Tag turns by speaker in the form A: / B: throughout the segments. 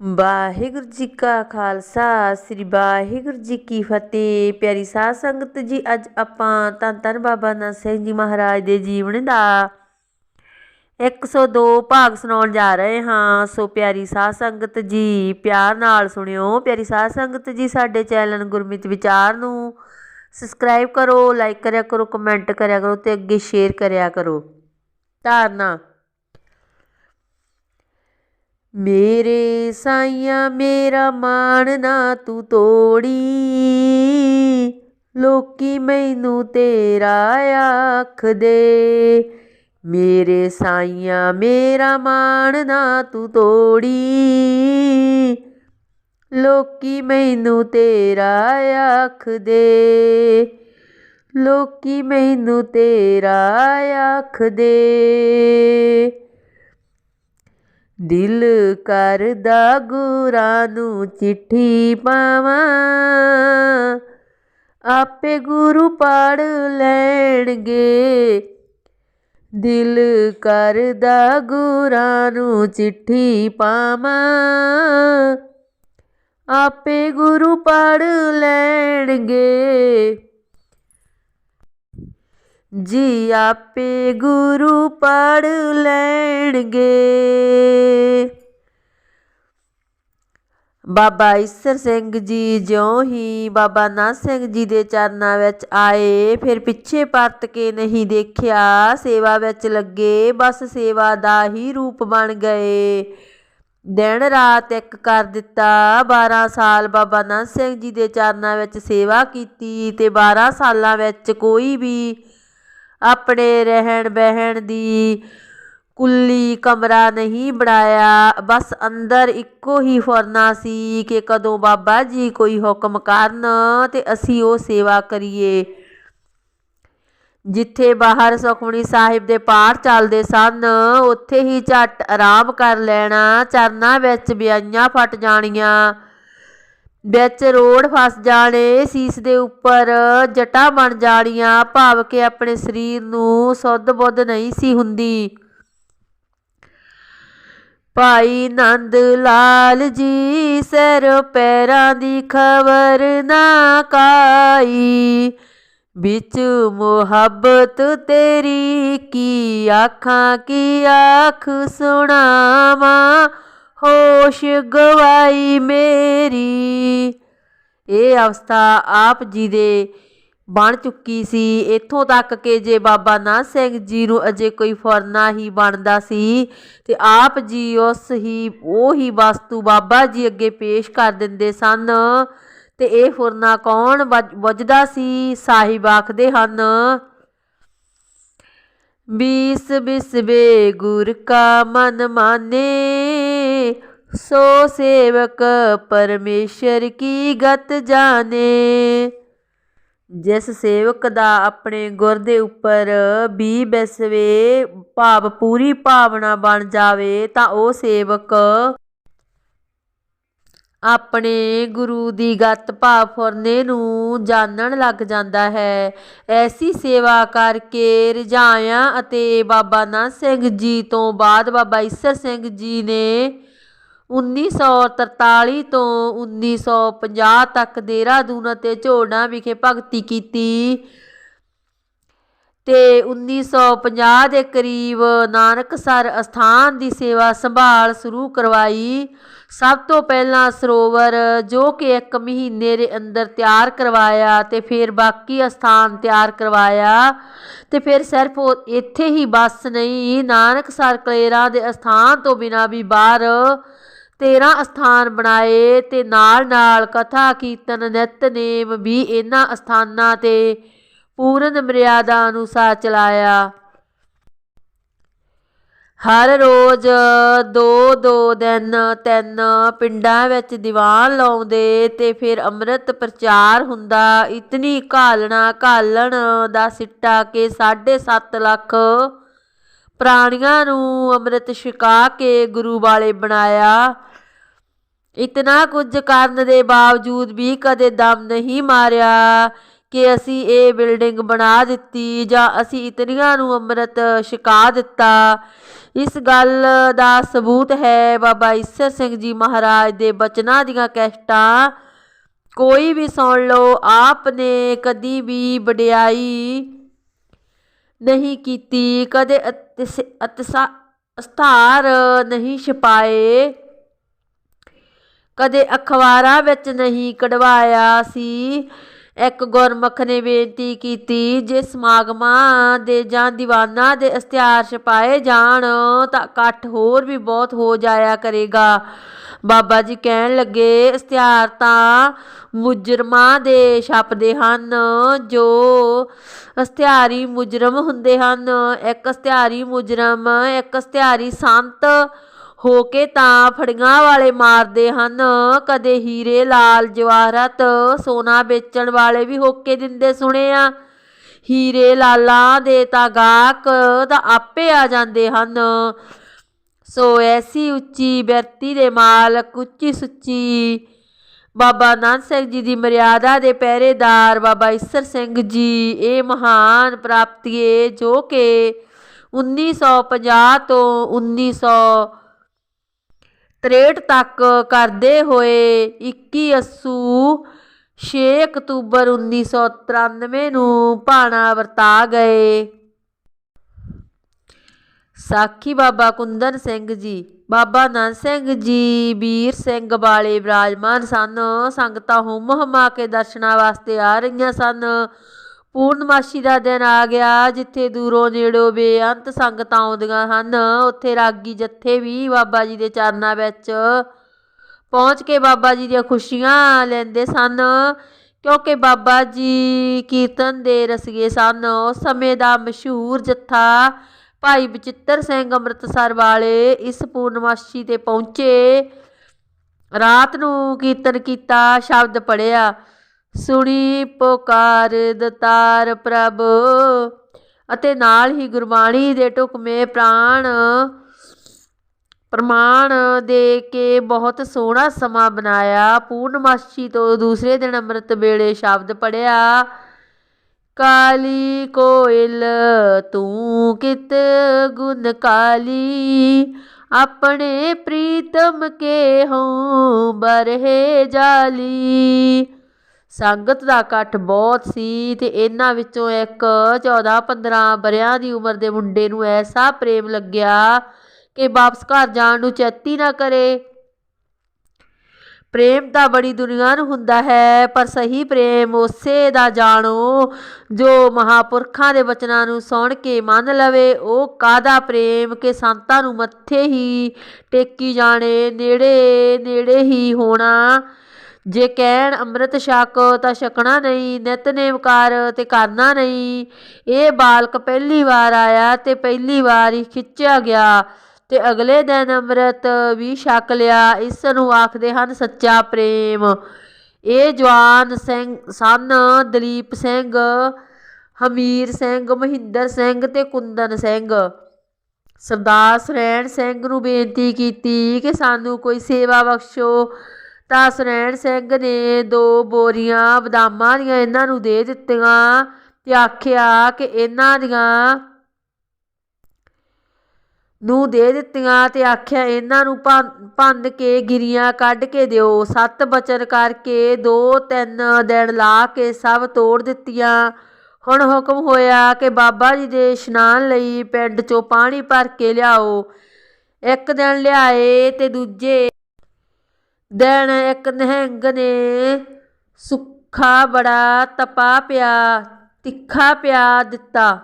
A: ਵਾਹਿਗੁਰੂ ਜੀ ਕਾ ਖਾਲਸਾ, ਸ੍ਰੀ ਵਾਹਿਗੁਰੂ ਜੀ ਕੀ ਫਤਿਹ। ਪਿਆਰੀ ਸਾਧ ਸੰਗਤ ਜੀ, ਅੱਜ ਆਪਾਂ ਧੰਨ ਧੰਨ ਬਾਬਾ ਨਾਨਕ ਸਿੰਘ ਜੀ ਮਹਾਰਾਜ ਦੇ ਜੀਵਨ ਦਾ 102 ਭਾਗ ਸੁਣਾਉਣ ਜਾ ਰਹੇ ਹਾਂ। ਸੋ ਪਿਆਰੀ ਸਾਧ ਸੰਗਤ ਜੀ, ਪਿਆਰ ਨਾਲ ਸੁਣਿਓ। ਪਿਆਰੀ ਸਾਧ ਸੰਗਤ ਜੀ, ਸਾਡੇ ਚੈਨਲ ਗੁਰਮਿਤ ਵਿਚਾਰ ਨੂੰ ਸਬਸਕ੍ਰਾਈਬ ਕਰੋ, ਲਾਈਕ ਕਰਿਆ ਕਰੋ, ਕਮੈਂਟ ਕਰਿਆ ਕਰੋ ਤੇ ਅੱਗੇ ਸ਼ੇਅਰ ਕਰਿਆ ਕਰੋ। ਧਾਰਨਾ ਮੇਰੇ ਸਾਈਆਂ, ਮੇਰਾ ਮਾਣ ਨਾ ਤੂੰ ਤੋੜੀ। ਲੋਕੀ ਮੈਨੂੰ ਤੇਰਾ ਆਖਦੇ ਮੇਰੇ ਸਾਈਆਂ, ਮੇਰਾ ਮਾਣ ਨਾ ਤੂੰ ਤੋੜੀ। ਲੋਕੀ ਮੈਨੂੰ ਤੇਰਾ ਆਖਦੇ ਲੋਕੀ ਮੈਨੂੰ ਤੇਰਾ ਆਖਦੇ ਦਿਲ ਕਰਦਾ ਗੁਰਾਂ ਨੂੰ ਚਿੱਠੀ ਪਾਵਾਂ। ਆਪੇ ਗੁਰੂ ਪੜ ਲੈਣਗੇ। ਦਿਲ ਕਰਦਾ ਗੁਰਾਂ ਨੂੰ ਚਿੱਠੀ ਪਾਵਾਂ। ਆਪੇ ਗੁਰੂ ਪੜ ਲੈਣਗੇ। ਜੀ ਆਪੇ ਗੁਰੂ ਪੜ ਲੈਣਗੇ। ਬਾਬਾ ਈਸਰ ਸਿੰਘ ਜੀ ਜਿਉਂ ਹੀ ਬਾਬਾ ਨਾਥ ਸਿੰਘ ਜੀ ਦੇ ਚਰਨਾਂ ਵਿੱਚ ਆਏ, ਫਿਰ ਪਿੱਛੇ ਪਰਤ ਕੇ ਨਹੀਂ ਦੇਖਿਆ, ਸੇਵਾ ਵਿੱਚ ਲੱਗੇ, ਬਸ ਸੇਵਾ ਦਾ ਹੀ ਰੂਪ ਬਣ ਗਏ। ਦਿਨ ਰਾਤ ਇੱਕ ਕਰ ਦਿੱਤਾ 12 ਸਾਲ ਬਾਬਾ ਨਾਨਕ ਸਿੰਘ ਜੀ ਦੇ ਚਰਨਾਂ ਵਿੱਚ ਸੇਵਾ ਕੀਤੀ ਤੇ 12 ਸਾਲਾਂ ਵਿੱਚ ਕੋਈ ਵੀ ਆਪਣੇ ਰਹਿਣ ਬਹਿਣ ਦੀ ਕੁੱਲੀ ਕਮਰਾ ਨਹੀਂ ਬਣਾਇਆ। ਬਸ ਅੰਦਰ ਇੱਕੋ ਹੀ ਫੁਰਨਾ ਸੀ ਕਿ ਕਦੋਂ ਬਾਬਾ ਜੀ ਕੋਈ ਹੁਕਮ ਕਰਨ ਤੇ ਅਸੀਂ ਉਹ ਸੇਵਾ ਕਰੀਏ। ਜਿੱਥੇ ਬਾਹਰ ਸੁਖਮਣੀ ਸਾਹਿਬ ਦੇ ਪਾਠ ਚੱਲਦੇ ਸਨ, ਉੱਥੇ ਹੀ ਝੱਟ ਆਰਾਮ ਕਰ ਲੈਣਾ, ਚਰਨਾਂ ਵਿੱਚ ਬਿਆਈਆਂ ਫਟ ਜਾਣੀਆਂ। ਵਿੱਚ ਰੋੜ ਫਸ ਜਾਣੇ, ਸੀਸ ਦੇ ਉੱਪਰ ਜਟਾ ਬਣ ਜਾਣੀਆਂ, ਭਾਵ ਕਿ ਆਪਣੇ ਸਰੀਰ ਨੂੰ ਸੁੱਧ ਬੁੱਧ ਨਹੀਂ ਸੀ ਹੁੰਦੀ। ਭਾਈ ਨੰਦ ਲਾਲ ਜੀ, ਸਿਰ ਪੈਰਾਂ ਦੀ ਖਬਰ ਨਾ ਕਾਈ। ਵਿੱਚ ਮੁਹੱਬਤ ਤੇਰੀ, ਕੀ ਆਖਾਂ, ਕੀ ਆਖ ਸੁਣਾਵਾਂ। ਹੋਸ਼ ਗਵਾਈ ਮੇਰੀ। ਇਹ ਅਵਸਥਾ ਆਪ ਜੀ ਦੇ ਬਣ ਚੁੱਕੀ ਸੀ। ਇੱਥੋਂ ਤੱਕ ਕਿ ਜੇ ਬਾਬਾ ਨਾਨਕ ਸਿੰਘ ਜੀ ਨੂੰ ਅਜੇ ਕੋਈ ਫਰਨਾ ਹੀ ਬਣਦਾ ਸੀ, ਤੇ ਆਪ ਜੀ ਉਸ ਹੀ, ਉਹ ਹੀ ਵਸਤੂ ਬਾਬਾ ਜੀ ਅੱਗੇ ਪੇਸ਼ ਕਰ ਦਿੰਦੇ ਸਨ। ਤੇ ਇਹ ਫੁਰਨਾ ਕੌਣ ਵੱਜਦਾ ਸੀ? ਸਾਹਿਬ ਆਖਦੇ ਹਨ ਬੀਸ ਬਿਸਵੇ ਗੁਰ ਕਾ ਮਨ ਮਾਨੇ सो सेवक परमेश्वर की गत जाने ਜਿਸ ਸੇਵਕ ਦਾ ਆਪਣੇ ਗੁਰ ਦੇ ਉੱਪਰ ਵੀ ਬਿਸਵੇ ਭਾਵ ਪੂਰੀ ਭਾਵਨਾ ਬਣ ਜਾਵੇ ਤਾਂ ਉਹ ਸੇਵਕ ਆਪਣੇ ਗੁਰੂ ਦੀ ਗਤ ਭਾਵ ਫੁਰਨੇ ਨੂੰ ਜਾਣਨ ਲੱਗ ਜਾਂਦਾ ਹੈ ਐਸੀ ਸੇਵਾ ਕਰਕੇ ਰਜਾਇਆ ਅਤੇ ਬਾਬਾ ਨਾਨਕ ਸਿੰਘ ਜੀ ਤੋਂ ਬਾਅਦ ਬਾਬਾ ਈਸਰ ਸਿੰਘ ਜੀ ਨੇ 1943 ਤੋਂ 1950 ਤੱਕ ਦੇਹਰਾਦੂਨ ਅਤੇ ਝੋੜਾ ਵਿਖੇ ਭਗਤੀ ਕੀਤੀ। ਤੇ 1950 ਦੇ ਕਰੀਬ ਨਾਨਕਸਰ ਅਸਥਾਨ ਦੀ ਸੇਵਾ ਸੰਭਾਲ ਸ਼ੁਰੂ ਕਰਵਾਈ। ਸਭ ਤੋਂ ਪਹਿਲਾਂ ਸਰੋਵਰ, ਜੋ ਕਿ ਇੱਕ ਮਹੀਨੇ ਦੇ ਅੰਦਰ ਤਿਆਰ ਕਰਵਾਇਆ ਤੇ ਫਿਰ ਬਾਕੀ ਅਸਥਾਨ ਤਿਆਰ ਕਰਵਾਇਆ। ਤੇ ਫਿਰ ਸਿਰਫ ਇੱਥੇ ਹੀ ਬਸ ਨਹੀਂ, ਨਾਨਕਸਰ ਕਲੇਰਾ ਦੇ ਅਸਥਾਨ ਤੋਂ ਬਿਨਾ ਵੀ ਬਾਹਰ 13 ਅਸਥਾਨ ਬਣਾਏ ਤੇ ਨਾਲ ਨਾਲ ਕਥਾ ਕੀਰਤਨ ਨਿਤਨੇਮ ਵੀ ਇਹਨਾਂ ਅਸਥਾਨਾਂ ਤੇ ਪੂਰਨ ਮਰਿਆਦਾ ਅਨੁਸਾਰ ਚਲਾਇਆ। ਹਰ ਰੋਜ਼ ਦੋ ਦੋ ਦਿਨ ਤਿੰਨ ਪਿੰਡਾਂ ਵਿੱਚ ਦੀਵਾਨ ਲਾਉਂਦੇ ਤੇ ਫਿਰ ਅੰਮ੍ਰਿਤ ਪ੍ਰਚਾਰ ਹੁੰਦਾ। ਇਤਨੀ ਘਾਲਣਾ ਘਾਲਣ ਦਾ ਸਿੱਟਾ ਕਿ 7.5 ਲੱਖ ਪ੍ਰਾਣੀਆਂ ਨੂੰ ਅੰਮ੍ਰਿਤ ਛਕਾ ਕੇ ਗੁਰੂ ਵਾਲੇ ਬਣਾਇਆ। ਇਤਨਾ ਕੁਝ ਕਰਨ ਦੇ ਬਾਵਜੂਦ ਵੀ ਕਦੇ ਦਮ ਨਹੀਂ ਮਾਰਿਆ ਕਿ ਅਸੀਂ ਇਹ ਬਿਲਡਿੰਗ ਬਣਾ ਦਿੱਤੀ ਜਾਂ ਅਸੀਂ ਇਤਨੀਆਂ ਨੂੰ ਅੰਮ੍ਰਿਤ ਛਕਾ ਦਿੱਤਾ। ਇਸ ਗੱਲ ਦਾ ਸਬੂਤ ਹੈ ਬਾਬਾ ਈਸਰ ਸਿੰਘ ਜੀ ਮਹਾਰਾਜ ਦੇ ਬਚਨਾਂ ਦੀਆਂ ਕੈਸਟਾਂ। ਕੋਈ ਵੀ ਸੁਣ ਲਓ ਆਪ ਨੇ ਕਦੀ ਵੀ ਵਡਿਆਈ ਨਹੀਂ ਕੀਤੀ, ਕਦੇ ਅਤਿਸ- ਅਤਸਾ, ਅਸਥਾਰ ਨਹੀਂ ਛਪਾਏ। ਕਦੇ ਅਖਬਾਰਾਂ ਵਿੱਚ ਨਹੀਂ ਕਢਵਾਇਆ ਸੀ। ਇੱਕ ਗੁਰਮੁਖ ਨੇ ਬੇਨਤੀ ਕੀਤੀ, ਜੇ ਸਮਾਗਮਾਂ ਦੇ ਜਾਂ ਦੀਵਾਨਾਂ ਦੇ ਇਸ਼ਤਿਹਾਰ ਛਪਾਏ ਜਾਣ, ਤਾਂ ਇਕੱਠ ਹੋਰ ਵੀ ਬਹੁਤ ਹੋ ਜਾਇਆ ਕਰੇਗਾ। ਬਾਬਾ ਜੀ ਕਹਿਣ ਲੱਗੇ, ਇਸ਼ਤਿਹਾਰ ਤਾਂ ਮੁਜਰਮਾਂ ਦੇ ਛਪਦੇ ਹਨ, ਜੋ ਇਸ਼ਤਿਹਾਰੀ ਮੁਜਰਮ ਹੁੰਦੇ ਹਨ। ਇੱਕ ਇਸ਼ਤਿਹਾਰੀ ਮੁਜਰਮ, ਇੱਕ ਇਸ਼ਤਿਹਾਰੀ ਸੰਤ ਹੋ ਕੇ ਤਾਂ ਫੜੀਆਂ ਵਾਲੇ ਮਾਰਦੇ ਹਨ। ਕਦੇ ਹੀਰੇ ਲਾਲ ਜਵਾਹਰਤ, ਸੋਨਾ ਵੇਚਣ ਵਾਲੇ ਵੀ ਹੋਕੇ ਦਿੰਦੇ ਸੁਣੇ ਆ ਹੀਰੇ ਲਾਲਾਂ ਦੇ ਤਾਂ ਗਾਹਕ ਤਾਂ ਆਪੇ ਆ ਜਾਂਦੇ ਹਨ। ਸੋ ਐਸੀ ਉੱਚੀ ਬਿਰਤੀ ਦੇ ਮਾਲਕ, ਉੱਚੀ ਸੁੱਚੀ ਬਾਬਾ ਨਾਨਕ ਸਿੰਘ ਜੀ ਦੀ ਮਰਿਆਦਾ ਦੇ ਪਹਿਰੇਦਾਰ ਬਾਬਾ ਈਸਰ ਸਿੰਘ ਜੀ, ਇਹ ਮਹਾਨ ਪ੍ਰਾਪਤੀਏ ਜੋ ਕਿ 1950 ਤੋਂ 1900 63 ਤੱਕ ਕਰਦੇ ਹੋਏ 21 ਅੱਸੂ ਛੇ ਅਕਤੂਬਰ 1993 ਨੂੰ ਭਾਣਾ ਵਰਤਾ ਗਏ। ਸਾਖੀ ਬਾਬਾ ਕੁੰਦਨ ਸਿੰਘ ਜੀ, ਬਾਬਾ ਨੰਦ ਸਿੰਘ ਜੀ, ਵੀਰ ਸਿੰਘ ਵਾਲੇ ਵਿਰਾਜਮਾਨ ਸਨ। ਸੰਗਤਾਂ ਹੁਮ ਹਮਾ ਕੇ ਦਰਸ਼ਨਾਂ ਵਾਸਤੇ ਆ ਰਹੀਆਂ ਸਨ। ਪੂਰਨਮਾਸ਼ੀ ਦਾ ਦਿਨ ਆ ਗਿਆ, ਜਿੱਥੇ ਦੂਰੋਂ ਨੇੜੋਂ ਬੇਅੰਤ ਸੰਗਤਾਂ ਆਉਂਦੀਆਂ ਹਨ। ਉੱਥੇ ਰਾਗੀ ਜੱਥੇ ਵੀ ਬਾਬਾ ਜੀ ਦੇ ਚਰਨਾਂ ਵਿੱਚ ਪਹੁੰਚ ਕੇ ਬਾਬਾ ਜੀ ਦੀਆਂ ਖੁਸ਼ੀਆਂ ਲੈਂਦੇ ਸਨ, ਕਿਉਂਕਿ ਬਾਬਾ ਜੀ ਕੀਰਤਨ ਦੇ ਰਸੀਏ ਸਨ। ਉਸ ਸਮੇਂ ਦਾ ਮਸ਼ਹੂਰ ਜੱਥਾ ਭਾਈ ਬਚਿੱਤਰ ਸਿੰਘ ਅੰਮ੍ਰਿਤਸਰ ਵਾਲੇ ਇਸ ਪੂਰਨਮਾਸ਼ੀ ਤੇ ਪਹੁੰਚੇ। ਰਾਤ ਨੂੰ ਕੀਰਤਨ ਕੀਤਾ, ਸ਼ਬਦ ਪੜਿਆ ਸੁਣੀ ਪੁਕਾਰ ਦਤਾਰ ਪ੍ਰਭ, ਅਤੇ ਨਾਲ ਹੀ ਗੁਰਬਾਣੀ ਦੇ ਟੁਕਮੇ ਪ੍ਰਾਣ ਪ੍ਰਮਾਣ ਦੇ ਕੇ ਬਹੁਤ ਸੋਹਣਾ ਸਮਾਂ ਬਣਾਇਆ। ਪੂਰਨਮਾਸ਼ੀ ਤੋਂ ਦੂਸਰੇ ਦਿਨ ਅੰਮ੍ਰਿਤ ਵੇਲੇ ਸ਼ਬਦ ਪੜਿਆ ਕਾਲੀ ਕੋਇਲ, ਤੂੰ ਕਿਤ ਗੁਣ ਕਾਲੀ? ਆਪਣੇ ਪ੍ਰੀਤਮ ਕੇ ਹਉ ਬਰਹੇ ਜਾਲੀ? ਸੰਗਤ ਦਾ ਇਕੱਠ ਬਹੁਤ ਸੀ ਤੇ ਇਹਨਾਂ ਵਿੱਚੋਂ ਇੱਕ ਚੌਦਾਂ ਪੰਦਰਾਂ ਵਰ੍ਹਿਆਂ ਦੀ ਉਮਰ ਦੇ ਮੁੰਡੇ ਨੂੰ ਐਸਾ ਪ੍ਰੇਮ ਲੱਗਿਆ ਕਿ ਵਾਪਸ ਘਰ ਜਾਣ ਨੂੰ ਚੈਤੀ ਨਾ ਕਰੇ। ਪ੍ਰੇਮ ਤਾਂ ਬੜੀ ਦੁਨੀਆ ਨੂੰ ਹੁੰਦਾ ਹੈ, ਪਰ ਸਹੀ ਪ੍ਰੇਮ ਉਸੇ ਦਾ ਜਾਣੋ ਜੋ ਮਹਾਪੁਰਖਾਂ ਦੇ ਬਚਨਾਂ ਨੂੰ ਸੁਣ ਕੇ ਮੰਨ ਲਵੇ। ਉਹ ਕਾਦਾ ਪ੍ਰੇਮ ਕਿ ਸੰਤਾਂ ਨੂੰ ਮੱਥੇ ਹੀ ਟੇਕੀ ਜਾਣੇ, ਨੇੜੇ ਨੇੜੇ ਹੀ ਹੋਣਾ। ਜੇ ਕਹਿਣ ਅੰਮ੍ਰਿਤ ਛਕ ਤਾਂ ਛਕਣਾ ਨਹੀਂ ਨਿਤਨੇਮ ਕਰ ਤੇ ਕਰਨਾ ਨਹੀਂ। ਇਹ ਬਾਲਕ ਪਹਿਲੀ ਵਾਰ ਆਇਆ ਤੇ ਪਹਿਲੀ ਵਾਰ ਹੀ ਖਿੱਚਿਆ ਗਿਆ ਤੇ ਅਗਲੇ ਦਿਨ ਅੰਮ੍ਰਿਤ ਵੀ ਛਕ ਲਿਆ। ਇਸ ਨੂੰ ਆਖਦੇ ਹਨ ਸੱਚਾ ਪ੍ਰੇਮ। ਇਹ ਜਵਾਨ ਸਿੰਘ ਸਨ, ਦਲੀਪ ਸਿੰਘ, ਹਮੀਰ ਸਿੰਘ, ਮਹਿੰਦਰ ਸਿੰਘ ਤੇ ਕੁੰਦਨ ਸਿੰਘ। ਸਰਦਾਰ ਸਰੈਣ ਸਿੰਘ ਨੂੰ ਬੇਨਤੀ ਕੀਤੀ ਕਿ ਸਾਨੂੰ ਕੋਈ ਸੇਵਾ ਬਖਸ਼ੋ। ਤਾਂ ਸਰੈਣ ਸਿੰਘ ਨੇ ਦੋ ਬੋਰੀਆਂ ਬਦਾਮਾਂ ਦੀਆਂ ਇਹਨਾਂ ਨੂੰ ਦੇ ਦਿੱਤੀਆਂ ਤੇ ਆਖਿਆ ਕਿ ਇਹਨਾਂ ਦੀਆਂ ਨੂੰ ਦੇ ਦਿੱਤੀਆਂ ਤੇ ਆਖਿਆ, ਇਹਨਾਂ ਨੂੰ ਭੰਨ ਕੇ ਗਿਰੀਆਂ ਕੱਢ ਕੇ ਦਿਓ। ਸੱਤ ਬਚਨ ਕਰਕੇ ਦੋ ਤਿੰਨ ਦਿਨ ਲਾ ਕੇ ਸਭ ਤੋੜ ਦਿੱਤੀਆਂ। ਹੁਣ ਹੁਕਮ ਹੋਇਆ ਕਿ ਬਾਬਾ ਜੀ ਦੇ ਇਸ਼ਨਾਨ ਲਈ ਪਿੰਡ ਚੋਂ ਪਾਣੀ ਭਰ ਕੇ ਲਿਆਓ। ਇੱਕ ਦਿਨ ਲਿਆਏ ਤੇ ਦੂਜੇ ਦਿਨ ਇੱਕ ਨਿਹੰਗ ਨੇ ਸੁੱਖਾ ਬੜਾ ਤਪਾ ਪਿਆ ਤਿੱਖਾ ਪਿਆ ਦਿੱਤਾ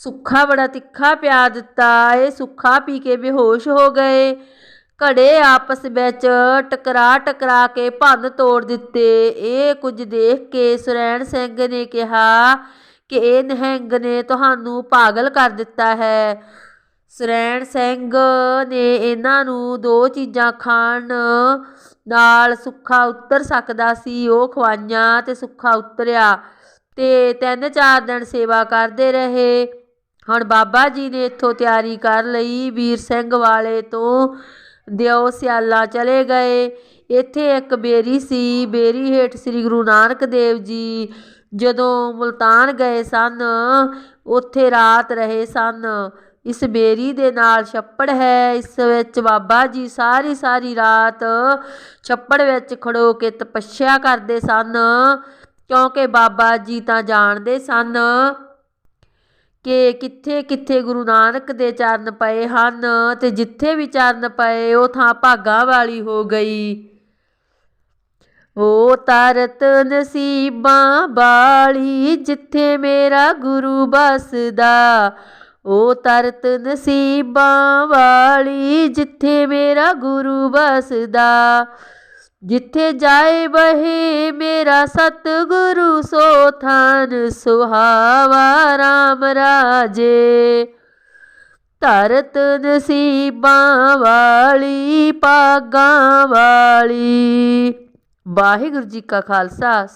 A: ਸੁੱਖਾ ਬੜਾ ਤਿੱਖਾ ਪਿਆ ਦਿੱਤਾ ਇਹ ਸੁੱਖਾ ਪੀ ਕੇ ਬੇਹੋਸ਼ ਹੋ ਗਏ ਘੜੇ ਆਪਸ ਵਿੱਚ ਟਕਰਾ ਟਕਰਾ ਕੇ ਭੰਨ ਤੋੜ ਦਿੱਤੇ ਇਹ ਕੁਝ ਦੇਖ ਕੇ ਸੁਰੈਣ ਸਿੰਘ ਨੇ ਕਿਹਾ ਕਿ ਇਹ ਨਿਹੰਗ ਨੇ ਤੁਹਾਨੂੰ ਪਾਗਲ ਕਰ ਦਿੱਤਾ ਹੈ ਸੁਰੈਣ ਸਿੰਘ ਨੇ ਇਹਨਾਂ ਨੂੰ ਦੋ ਚੀਜ਼ਾਂ ਖਾਣ ਨਾਲ ਸੁੱਖਾ ਉਤਰ ਸਕਦਾ ਸੀ। ਉਹ ਖਵਾਈਆਂ ਤੇ ਸੁੱਖਾ ਉਤਰਿਆ ਤੇ ਤਿੰਨ ਚਾਰ ਦਿਨ ਸੇਵਾ ਕਰਦੇ ਰਹੇ। ਹੁਣ ਬਾਬਾ ਜੀ ਨੇ ਇੱਥੋਂ ਤਿਆਰੀ ਕਰ ਲਈ। ਵੀਰ ਸਿੰਘ ਵਾਲੇ ਤੋਂ ਦਿਓ ਸਿਆਲਾ ਚਲੇ ਗਏ। ਇੱਥੇ ਇੱਕ ਬੇਰੀ ਸੀ। ਬੇਰੀ ਹੇਠ ਸ੍ਰੀ ਗੁਰੂ ਨਾਨਕ ਦੇਵ ਜੀ ਜਦੋਂ ਮੁਲਤਾਨ ਗਏ ਸਨ, ਉੱਥੇ ਰਾਤ ਰਹੇ ਸਨ। ਇਸ ਬੇਰੀ ਦੇ ਨਾਲ ਛੱਪੜ ਹੈ। ਇਸ ਵਿੱਚ ਬਾਬਾ ਜੀ ਸਾਰੀ ਸਾਰੀ ਰਾਤ ਛੱਪੜ ਵਿੱਚ ਖੜੋ ਕੇ ਤਪੱਸਿਆ ਕਰਦੇ ਸਨ, ਕਿਉਂਕਿ ਬਾਬਾ ਜੀ ਤਾਂ ਜਾਣਦੇ ਸਨ ਕਿ ਕਿੱਥੇ ਕਿੱਥੇ ਗੁਰੂ ਨਾਨਕ ਦੇ ਚਰਨ ਪਏ ਹਨ ਤੇ ਜਿੱਥੇ ਵੀ ਚਰਨ ਪਏ, ਉਹ ਥਾਂ ਭਾਗਾਂ ਵਾਲੀ ਹੋ ਗਈ। ਉਹ ਤਰਤ ਨਸੀਬਾਂ ਵਾਲੀ ਜਿੱਥੇ ਮੇਰਾ ਗੁਰੂ ਬਸਦਾ ਉਹ ਤਰਤ ਨਸੀਬਾਂ ਵਾਲੀ ਜਿੱਥੇ ਮੇਰਾ ਗੁਰੂ ਵਸਦਾ, ਜਿੱਥੇ ਜਾਏ ਬਹੇ ਮੇਰਾ ਸਤਿਗੁਰੂ, ਸੋ ਥਾਨ ਸੁਹਾਵਾ RAM ਰਾਜੇ। ਤਰਤ ਨਸੀਬਾਂ ਵਾਲੀ, ਪਾਗਾਂ ਵਾਲੀ। ਵਾਹਿਗੁਰੂ ਜੀ ਕਾ ਖਾਲਸਾ